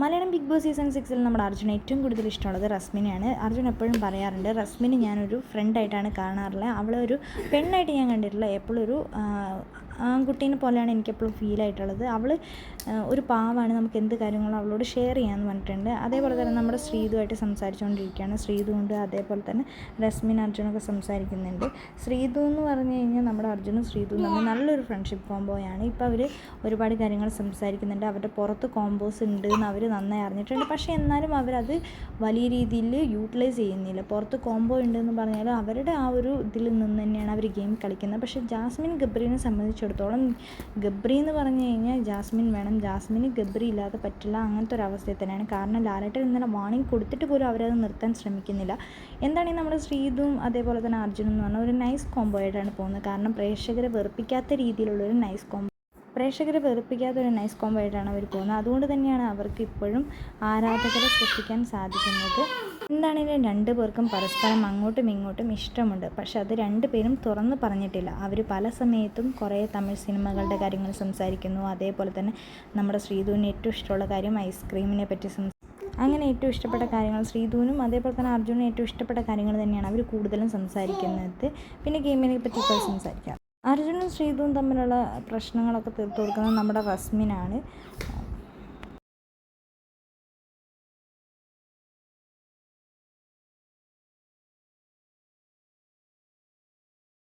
Malayalam big boss season സിക്സിൽ നമ്മുടെ അർജുന ഏറ്റവും കൂടുതൽ ഇഷ്ടമുള്ളത് റസ്മിനെയാണ്. അർജുൻ എപ്പോഴും പറയാറുണ്ട് റസ്മിനെ ഞാനൊരു ഫ്രണ്ടായിട്ടാണ് കാണാറുള്ളത്. അവളെ ഒരു പെണ്ണായിട്ട് ഞാൻ കണ്ടിട്ടില്ല. എപ്പോഴും ഒരു ആൺകുട്ടീനെ പോലെയാണ് എനിക്കെപ്പോഴും ഫീൽ ആയിട്ടുള്ളത്. അവൾ ഒരു പാവാണ്. നമുക്ക് എന്ത് കാര്യങ്ങളും അവളോട് ഷെയർ ചെയ്യാമെന്ന് പറഞ്ഞിട്ടുണ്ട്. അതേപോലെ തന്നെ നമ്മുടെ ശ്രീതുമായിട്ട് സംസാരിച്ചുകൊണ്ടിരിക്കുകയാണ് ശ്രീതു കൊണ്ട് അതേപോലെ തന്നെ റസ്മിൻ അർജുനൊക്കെ സംസാരിക്കുന്നുണ്ട്. ശ്രീതു എന്ന് പറഞ്ഞു കഴിഞ്ഞാൽ നമ്മുടെ അർജുനും ശ്രീതു തമ്മിൽ നല്ലൊരു ഫ്രണ്ട്ഷിപ്പ് കോംബോയാണ് ഇപ്പോൾ അവർ ഒരുപാട് കാര്യങ്ങൾ സംസാരിക്കുന്നുണ്ട്. അവരുടെ പുറത്ത് കോംബോസ് ഉണ്ട് എന്ന് അവർ നന്നായി അറിഞ്ഞിട്ടുണ്ട്. പക്ഷേ എന്നാലും അവരത് വലിയ രീതിയിൽ യൂട്ടിലൈസ് ചെയ്യുന്നില്ല. പുറത്ത് കോംബോ ഉണ്ടെന്ന് പറഞ്ഞാൽ അവരുടെ ആ ഒരു ഇതിൽ നിന്ന് തന്നെയാണ് അവർ ഗെയിം കളിക്കുന്നത്. പക്ഷേ ജാസ്മിൻ ഗബ്രീനെ സംബന്ധിച്ചിടത്തോളം ഗബ്രി എന്ന് പറഞ്ഞു കഴിഞ്ഞാൽ ജാസ്മിൻ വേണം. ജാസ്മിന് ഗബ്രി ഇല്ലാതെ പറ്റില്ല. അങ്ങനത്തെ ഒരു അവസ്ഥയിൽ തന്നെയാണ്. കാരണം ലാലേട്ടൻ ഇന്നലെ വാണിംഗ് കൊടുത്തിട്ട് പോലും അവരത് നിർത്താൻ ശ്രമിക്കുന്നില്ല. എന്താണെങ്കിൽ നമ്മുടെ ശ്രീതും അതേപോലെ തന്നെ അർജുനും എന്ന് പറഞ്ഞാൽ ഒരു നൈസ് കോംബോ ആയിട്ടാണ് പോകുന്നത്. കാരണം പ്രേക്ഷകരെ വെറുപ്പിക്കാത്ത രീതിയിലുള്ള ഒരു നൈസ് കോംബോ പ്രേക്ഷകരെ വെറുപ്പിക്കാത്ത ഒരു നൈസ് കോംബോ ആയിട്ടാണ് അവർ പോകുന്നത്. അതുകൊണ്ട് തന്നെയാണ് അവർക്ക് ഇപ്പോഴും ആരാധകരെ സൃഷ്ടിക്കാൻ സാധിക്കുന്നത്. എന്താണെങ്കിലും രണ്ട് പേർക്കും പരസ്പരം അങ്ങോട്ടും ഇങ്ങോട്ടും ഇഷ്ടമുണ്ട്? പക്ഷെ അത് രണ്ട് പേരും തുറന്ന് പറഞ്ഞിട്ടില്ല. അവർ പല സമയത്തും കുറേ തമിഴ് സിനിമകളുടെ കാര്യങ്ങൾ സംസാരിക്കുന്നു. അതേപോലെ തന്നെ നമ്മുടെ ശ്രീധുവിന് ഏറ്റവും ഇഷ്ടമുള്ള കാര്യം ഐസ്ക്രീമിനെ പറ്റി അങ്ങനെ ഏറ്റവും ഇഷ്ടപ്പെട്ട കാര്യങ്ങൾ ശ്രീധുവിനും അതേപോലെ തന്നെ അർജുനും ഏറ്റവും ഇഷ്ടപ്പെട്ട കാര്യങ്ങൾ തന്നെയാണ് അവർ കൂടുതലും സംസാരിക്കുന്നത്. പിന്നെ ഗെയിമിനെ പറ്റി ഇപ്പോൾ സംസാരിക്കാം. അർജുനും ശ്രീതുവും തമ്മിലുള്ള പ്രശ്നങ്ങളൊക്കെ തീർത്തു കൊടുക്കുന്നത് നമ്മുടെ റസ്മിനാണ്